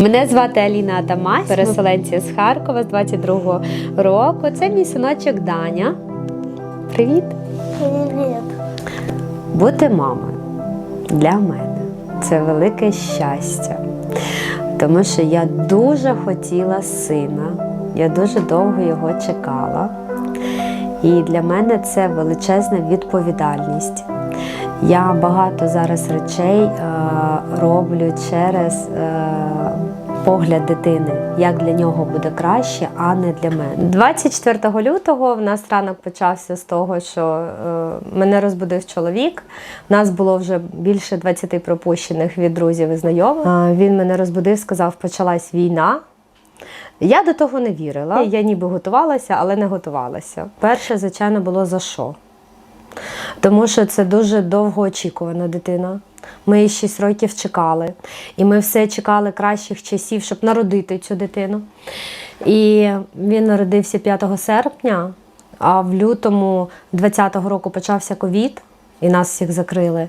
Мене звати Аліна Адамась, переселенці з Харкова з 22-го року. Це мій синочок Даня. Привіт! Привіт. Бути мамою для мене це велике щастя. Тому що я дуже хотіла сина, я дуже довго його чекала. І для мене це величезна відповідальність. Я багато зараз речей е, роблю через е, погляд дитини, як для нього буде краще, а не для мене. 24 лютого в нас ранок почався з того, що е, мене розбудив чоловік. У нас було вже більше 20 пропущених від друзів і знайомих. Він мене розбудив, сказав, почалась війна. Я до того не вірила. Я ніби готувалася, але не готувалася. Перше, звичайно, було за що. Тому що це дуже довгоочікувана дитина. Ми її 6 років чекали. І ми все чекали кращих часів, щоб народити цю дитину. І він народився 5 серпня, а в лютому 20-го року почався ковід, і нас всіх закрили.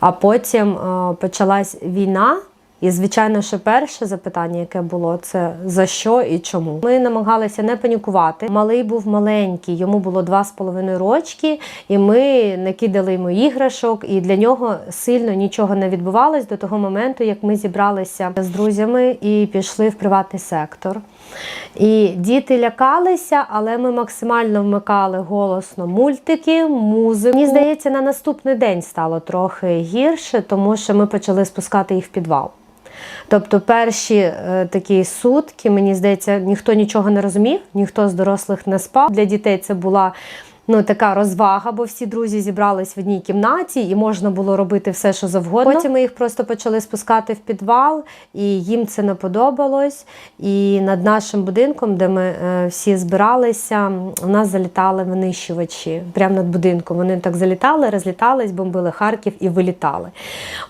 А потім е, почалась війна. І, звичайно, що перше запитання, яке було, це за що і чому. Ми намагалися не панікувати. Малий був маленький, йому було два з половиною рочки, і ми не кидали йому іграшок, і для нього сильно нічого не відбувалось до того моменту, як ми зібралися з друзями і пішли в приватний сектор. І діти лякалися, але ми максимально вмикали голосно мультики, музику. Мені здається, на наступний день стало трохи гірше, тому що ми почали спускати їх в підвал. Тобто перші е, такі сутки, мені здається, ніхто нічого не розумів, ніхто з дорослих не спав. Для дітей це була ну, така розвага, бо всі друзі зібрались в одній кімнаті і можна було робити все, що завгодно. Потім ми їх просто почали спускати в підвал, і їм це не подобалось. І над нашим будинком, де ми е, всі збиралися, у нас залітали винищувачі прямо над будинком. Вони так залітали, розлітались, бомбили Харків і вилітали.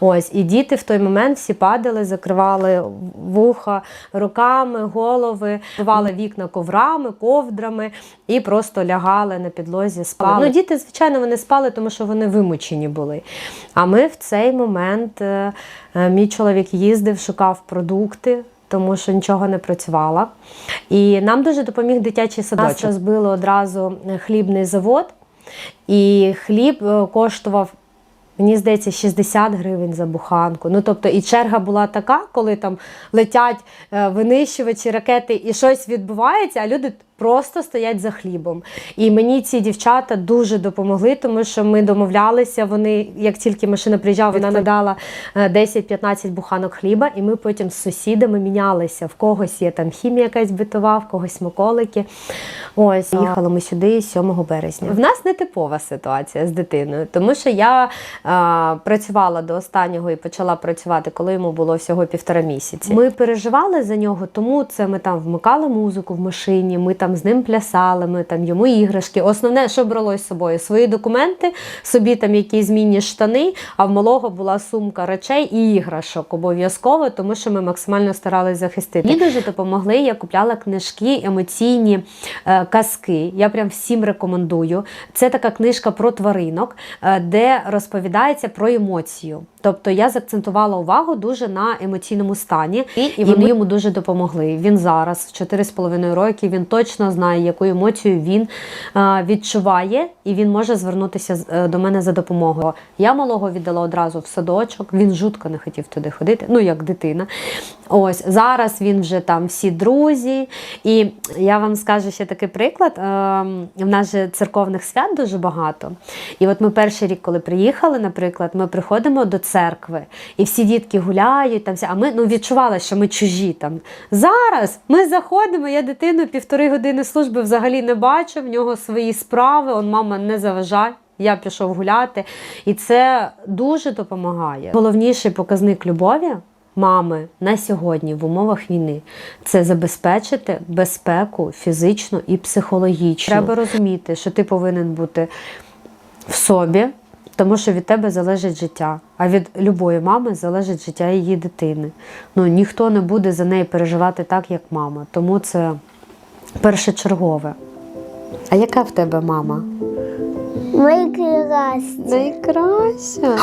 Ось, і діти в той момент всі падали, закривали вуха руками, голови, бивали вікна коврами, ковдрами і просто лягали на підлозі, спали. Ну, діти, звичайно, вони спали, тому що вони вимучені були. А ми в цей момент, е, е, мій чоловік їздив, шукав продукти. Тому що нічого не працювала. І нам дуже допоміг дитячий садочок. Нас розбили одразу хлібний завод, і хліб е, коштував Мені здається, 60 гривень за буханку. Ну тобто, і черга була така, коли там летять е, винищувачі, ракети, і щось відбувається, а люди просто стоять за хлібом. І мені ці дівчата дуже допомогли, тому що ми домовлялися. Вони, як тільки машина приїжджала, вона надала е, 10-15 буханок хліба, і ми потім з сусідами мінялися. В когось є там хімія якась битова, в когось смаколики. Ось їхали ми сюди 7 березня. В нас не типова ситуація з дитиною, тому що я а, працювала до останнього і почала працювати, коли йому було всього півтора місяці. Ми переживали за нього, тому це ми там вмикали музику в машині, ми там з ним плясали, ми там йому іграшки. Основне, що брало з собою? Свої документи, собі там якісь змінні штани, а в малого була сумка речей і іграшок обов'язково, тому що ми максимально старалися захистити. Мені дуже допомогли. Я купляла книжки, емоційні е, казки. Я прям всім рекомендую. Це така книжка про тваринок, е, де розповідається про емоцію. Тобто я заакцентувала увагу дуже на емоційному стані, і, і вони йому дуже допомогли. Він зараз, в 4,5 роки, він точно знає, яку емоцію він е, відчуває, і він може звернутися е, до мене за допомогою. Я малого віддала одразу в садочок. Він жутко не хотів туди ходити, ну як дитина. Ось зараз він вже там всі друзі. І я вам скажу ще такий приклад. Ем, В нас же церковних свят дуже багато. І от ми перший рік, коли приїхали, наприклад, ми приходимо до церкви, і всі дітки гуляють там, а ми ну, відчували, що ми чужі там. Зараз ми заходимо, я дитину півтори години служби взагалі не бачу, в нього свої справи, он мама не заважає. Я пішов гуляти, і це дуже допомагає. Головніший показник любові мами на сьогодні в умовах війни це забезпечити безпеку фізичну і психологічну. Треба розуміти, що ти повинен бути в собі, тому що від тебе залежить життя. А від любої мами залежить життя її дитини. Ну ніхто не буде за неї переживати так, як мама. Тому це першочергове. А яка в тебе мама? Найкраща. Найкраща.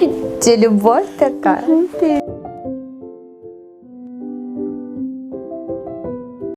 Це любов така.